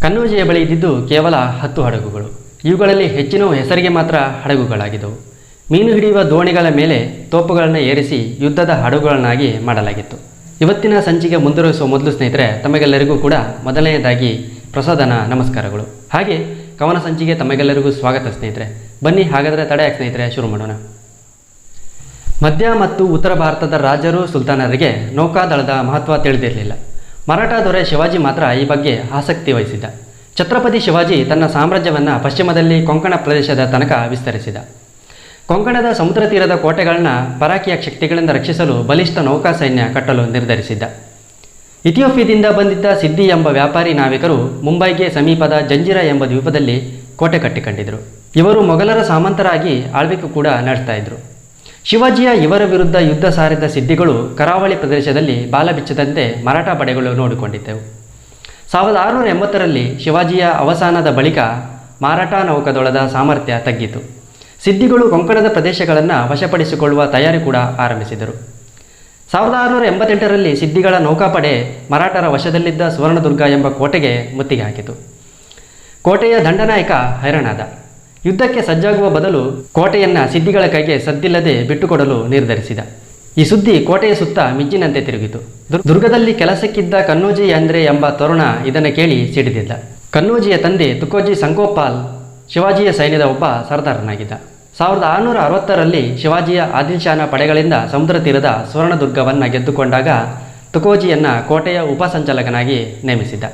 ಕನ್ನೋಜಿಯ ಬಳಿ ಇದ್ದಿದ್ದು ಕೇವಲ ಹತ್ತು ಹಡಗುಗಳು. ಇವುಗಳಲ್ಲಿ ಹೆಚ್ಚಿನವು ಹೆಸರಿಗೆ ಮಾತ್ರ ಹಡಗುಗಳಾಗಿದ್ದವು. ಮೀನು ಹಿಡಿಯುವ ದೋಣಿಗಳ ಮೇಲೆ ತೋಪುಗಳನ್ನು ಏರಿಸಿ ಯುದ್ಧದ ಹಡಗುಗಳನ್ನಾಗಿ ಮಾಡಲಾಗಿತ್ತು. ಇವತ್ತಿನ ಸಂಚಿಕೆ ಮುಂದುವರಿಸುವ ಮೊದಲು ಸ್ನೇಹಿತರೆ, ತಮಗೆಲ್ಲರಿಗೂ ಕೂಡ ಮೊದಲನೆಯದಾಗಿ ಪ್ರಸಾದನ ನಮಸ್ಕಾರಗಳು. ಹಾಗೆ ಕವನ ಸಂಚಿಗೆ ತಮಗೆಲ್ಲರಿಗೂ ಸ್ವಾಗತ ಸ್ನೇಹಿತರೆ. ಬನ್ನಿ ಹಾಗಾದರೆ ತಡೆ ಸ್ನೇಹಿತರೆ, ಶುರು ಮಾಡೋಣ. ಮಧ್ಯ ಮತ್ತು ಉತ್ತರ ಭಾರತದ ರಾಜರು, ಸುಲ್ತಾನರಿಗೆ ನೌಕಾದಳದ ಮಹತ್ವ ತಿಳಿದಿರಲಿಲ್ಲ. ಮರಾಠ ದೊರೆ ಶಿವಾಜಿ ಮಾತ್ರ ಈ ಬಗ್ಗೆ ಆಸಕ್ತಿ ವಹಿಸಿದ್ದ. ಛತ್ರಪತಿ ಶಿವಾಜಿ ತನ್ನ ಸಾಮ್ರಾಜ್ಯವನ್ನು ಪಶ್ಚಿಮದಲ್ಲಿ ಕೊಂಕಣ ಪ್ರದೇಶದ ತನಕ ವಿಸ್ತರಿಸಿದ. ಕೊಂಕಣದ ಸಮುದ್ರ ತೀರದ ಕೋಟೆಗಳನ್ನ ಪರಾಕಿಯ ಶಕ್ತಿಗಳಿಂದ ರಕ್ಷಿಸಲು ಬಲಿಷ್ಠ ನೌಕಾ ಸೈನ್ಯ ಕಟ್ಟಲು ನಿರ್ಧರಿಸಿದ್ದ. ಇಥಿಯೋಪಿಯದಿಂದ ಬಂದಿದ್ದ ಸಿದ್ದಿ ಎಂಬ ವ್ಯಾಪಾರಿ ನಾವಿಕರು ಮುಂಬೈಗೆ ಸಮೀಪದ ಜಂಜಿರ ಎಂಬ ದ್ವೀಪದಲ್ಲಿ ಕೋಟೆ ಕಟ್ಟಿಕೊಂಡಿದ್ದರು ಇವರು ಮೊಘಲರ ಸಾಮಂತರಾಗಿ ಆಳ್ವಿಕೆ ಕೂಡ ನಡೆಸ್ತಾ ಇದ್ರು. ಶಿವಾಜಿಯ ಇವರ ವಿರುದ್ಧ ಯುದ್ಧ ಸಾರಿದ ಸಿದ್ಧಿಗಳು ಕರಾವಳಿ ಪ್ರದೇಶದಲ್ಲಿ ಬಾಲ ಬಿಚ್ಚದಂತೆ ಮರಾಠ ಪಡೆಗಳು ನೋಡಿಕೊಂಡಿದ್ದೆವು. ಸಾವಿರದ ಆರುನೂರ ಎಂಬತ್ತರಲ್ಲಿ ಶಿವಾಜಿಯ ಅವಸಾನದ ಬಳಿಕ ಮಾರಾಟ ನೌಕದೊಳದ ಸಾಮರ್ಥ್ಯ ತಗ್ಗಿತು. ಸಿದ್ಧಿಗಳು ಕೊಂಕಣದ ಪ್ರದೇಶಗಳನ್ನು ವಶಪಡಿಸಿಕೊಳ್ಳುವ ತಯಾರಿ ಕೂಡ ಆರಂಭಿಸಿದರು. ಸಾವಿರದ ಆರುನೂರ ಎಂಬತ್ತೆಂಟರಲ್ಲಿ ಸಿದ್ಧಿಗಳ ನೌಕಾಪಡೆ ಮರಾಠರ ವಶದಲ್ಲಿದ್ದ ಸುವರ್ಣದುರ್ಗ ಎಂಬ ಕೋಟೆಗೆ ಮುತ್ತಿಗೆ ಹಾಕಿತು. ಕೋಟೆಯ ದಂಡನಾಯಕ ಹೈರಾಣಾದ ಯುದ್ಧಕ್ಕೆ ಸಜ್ಜಾಗುವ ಬದಲು ಕೋಟೆಯನ್ನು ಸಿದ್ಧಿಗಳ ಕೈಗೆ ಸದ್ದಿಲ್ಲದೆ ಬಿಟ್ಟುಕೊಡಲು ನಿರ್ಧರಿಸಿದ. ಈ ಸುದ್ದಿ ಕೋಟೆಯ ಸುತ್ತ ಮಿಂಚಿನಂತೆ ತಿರುಗಿತು. ದುರ್ಗದಲ್ಲಿ ಕೆಲಸಕ್ಕಿದ್ದ ಕನ್ನೋಜಿ ಅಂದ್ರೆ ಎಂಬ ತರುಣ ಇದನ್ನು ಕೇಳಿ ಸಿಡಿದಿದ್ದ. ಕನ್ನೋಜಿಯ ತಂದೆ ತುಕೋಜಿ ಸಂಕೋಪಾಲ್ ಶಿವಾಜಿಯ ಸೈನ್ಯದ ಒಬ್ಬ ಸರ್ದಾರನಾಗಿದ್ದ. ಸಾವಿರದ ಆರುನೂರ ಅರವತ್ತರಲ್ಲಿ ಶಿವಾಜಿಯ ಆದಿಲ್ಶಾನ ಪಡೆಗಳಿಂದ ಸಮುದ್ರ ತೀರದ ಸುವರ್ಣದುರ್ಗವನ್ನು ಗೆದ್ದುಕೊಂಡಾಗ ತುಕೋಜಿಯನ್ನು ಕೋಟೆಯ ಉಪಸಂಚಾಲಕನಾಗಿ ನೇಮಿಸಿದ್ದ.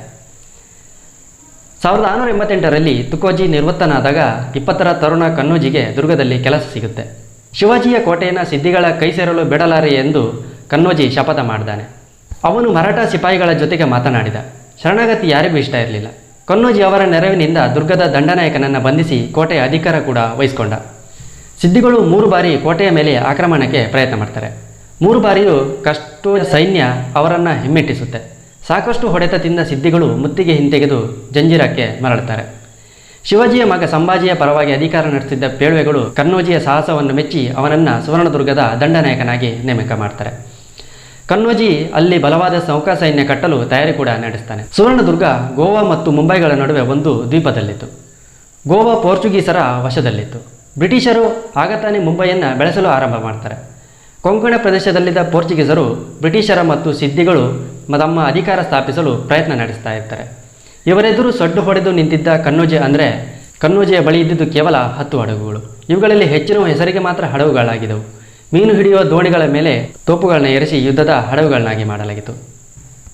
ಸಾವಿರದ ಆರುನೂರ ಎಂಬತ್ತೆಂಟರಲ್ಲಿ ತುಕೋಜಿ ನಿವೃತ್ತನಾದಾಗ ಇಪ್ಪತ್ತರ ತರುಣ ಕನ್ನೋಜಿಗೆ ದುರ್ಗದಲ್ಲಿ ಕೆಲಸ ಸಿಗುತ್ತೆ. ಶಿವಾಜಿಯ ಕೋಟೆಯನ್ನು ಸಿದ್ಧಿಗಳ ಕೈ ಸೇರಲು ಬಿಡಲಾರೆ ಎಂದು ಕನ್ನೋಜಿ ಶಪಥ ಮಾಡಿದಾನೆ. ಅವನು ಮರಾಠ ಸಿಪಾಯಿಗಳ ಜೊತೆಗೆ ಮಾತನಾಡಿದ. ಶರಣಾಗತಿ ಯಾರಿಗೂ ಇಷ್ಟ ಇರಲಿಲ್ಲ. ಕನ್ನೋಜಿ ಅವರ ನೆರವಿನಿಂದ ದುರ್ಗದ ದಂಡನಾಯಕನನ್ನು ಬಂಧಿಸಿ ಕೋಟೆಯ ಅಧಿಕಾರ ಕೂಡ ವಹಿಸಿಕೊಂಡ. ಸಿದ್ಧಿಗಳು ಮೂರು ಬಾರಿ ಕೋಟೆಯ ಮೇಲೆ ಆಕ್ರಮಣಕ್ಕೆ ಪ್ರಯತ್ನ ಮಾಡ್ತಾರೆ. ಮೂರು ಬಾರಿಯೂ ಕಷ್ಟು ಸೈನ್ಯ ಅವರನ್ನು ಹಿಮ್ಮೆಟ್ಟಿಸುತ್ತೆ. ಸಾಕಷ್ಟು ಹೊಡೆತ ತಿಂದ ಸಿದ್ಧಿಗಳು ಮುತ್ತಿಗೆ ಹಿಂತೆಗೆದು ಜಂಜೀರಕ್ಕೆ ಮರಳುತ್ತಾರೆ. ಶಿವಾಜಿಯ ಮಗ ಸಂಭಾಜಿಯ ಪರವಾಗಿ ಅಧಿಕಾರ ನಡೆಸಿದ್ದ ಪೇಳ್ವೆಗಳು ಕನ್ನೋಜಿಯ ಸಾಹಸವನ್ನು ಮೆಚ್ಚಿ ಅವನನ್ನು ಸುವರ್ಣದುರ್ಗದ ದಂಡನಾಯಕನಾಗಿ ನೇಮಕ ಮಾಡ್ತಾರೆ. ಕನ್ನೋಜಿ ಅಲ್ಲಿ ಬಲವಾದ ನೌಕಾ ಸೈನ್ಯ ಕಟ್ಟಲು ತಯಾರಿ ಕೂಡ ನಡೆಸ್ತಾನೆ. ಸುವರ್ಣದುರ್ಗ, ಗೋವಾ ಮತ್ತು ಮುಂಬೈಗಳ ನಡುವೆ ಒಂದು ದ್ವೀಪದಲ್ಲಿತ್ತು. ಗೋವಾ ಪೋರ್ಚುಗೀಸರ ವಶದಲ್ಲಿತ್ತು. ಬ್ರಿಟಿಷರು ಆಗತಾನೆ ಮುಂಬೈಯನ್ನು ಬೆಳೆಸಲು ಆರಂಭ ಮಾಡ್ತಾರೆ. ಕೊಂಕಣ ಪ್ರದೇಶದಲ್ಲಿದ್ದ ಪೋರ್ಚುಗೀಸರು ಬ್ರಿಟಿಷರ ಮತ್ತು ಸಿದ್ಧಿಗಳು ತಮ್ಮ ಅಧಿಕಾರ ಸ್ಥಾಪಿಸಲು ಪ್ರಯತ್ನ ನಡೆಸ್ತಾ ಇರ್ತಾರೆ. ಇವರೆದುರು ಸಡ್ಡು ಹೊಡೆದು ನಿಂತಿದ್ದ ಕನ್ನೋಜಿ ಅಂದರೆ ಕನ್ನೋಜೆಯ ಬಳಿ ಇದ್ದಿದ್ದು ಕೇವಲ ಹತ್ತು ಹಡಗುಗಳು. ಇವುಗಳಲ್ಲಿ ಹೆಚ್ಚಿನ ಹೆಸರಿಗೆ ಮಾತ್ರ ಹಡಗುಗಳಾಗಿದ್ದವು. ಮೀನು ಹಿಡಿಯುವ ದೋಣಿಗಳ ಮೇಲೆ ತೋಪುಗಳನ್ನ ಏರಿಸಿ ಯುದ್ಧದ ಹಡಗುಗಳನ್ನಾಗಿ ಮಾಡಲಾಗಿತ್ತು.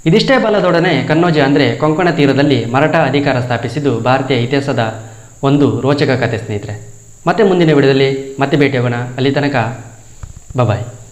ಇದಿಷ್ಟೇ ಬಲದೊಡನೆ ಕನ್ನೋಜೆ ಅಂದರೆ ಕೊಂಕಣ ತೀರದಲ್ಲಿ ಮರಾಠ ಅಧಿಕಾರ ಸ್ಥಾಪಿಸಿದ್ದು ಭಾರತೀಯ ಇತಿಹಾಸದ ಒಂದು ರೋಚಕ ಕಥೆ ಸ್ನೇಹಿತರೆ. ಮತ್ತೆ ಮುಂದಿನ ವಿಡಿಯೋದಲ್ಲಿ ಮತ್ತೆ ಭೇಟಿಯಾಗೋಣ. ಅಲ್ಲಿ ತನಕ ಬಾಯ್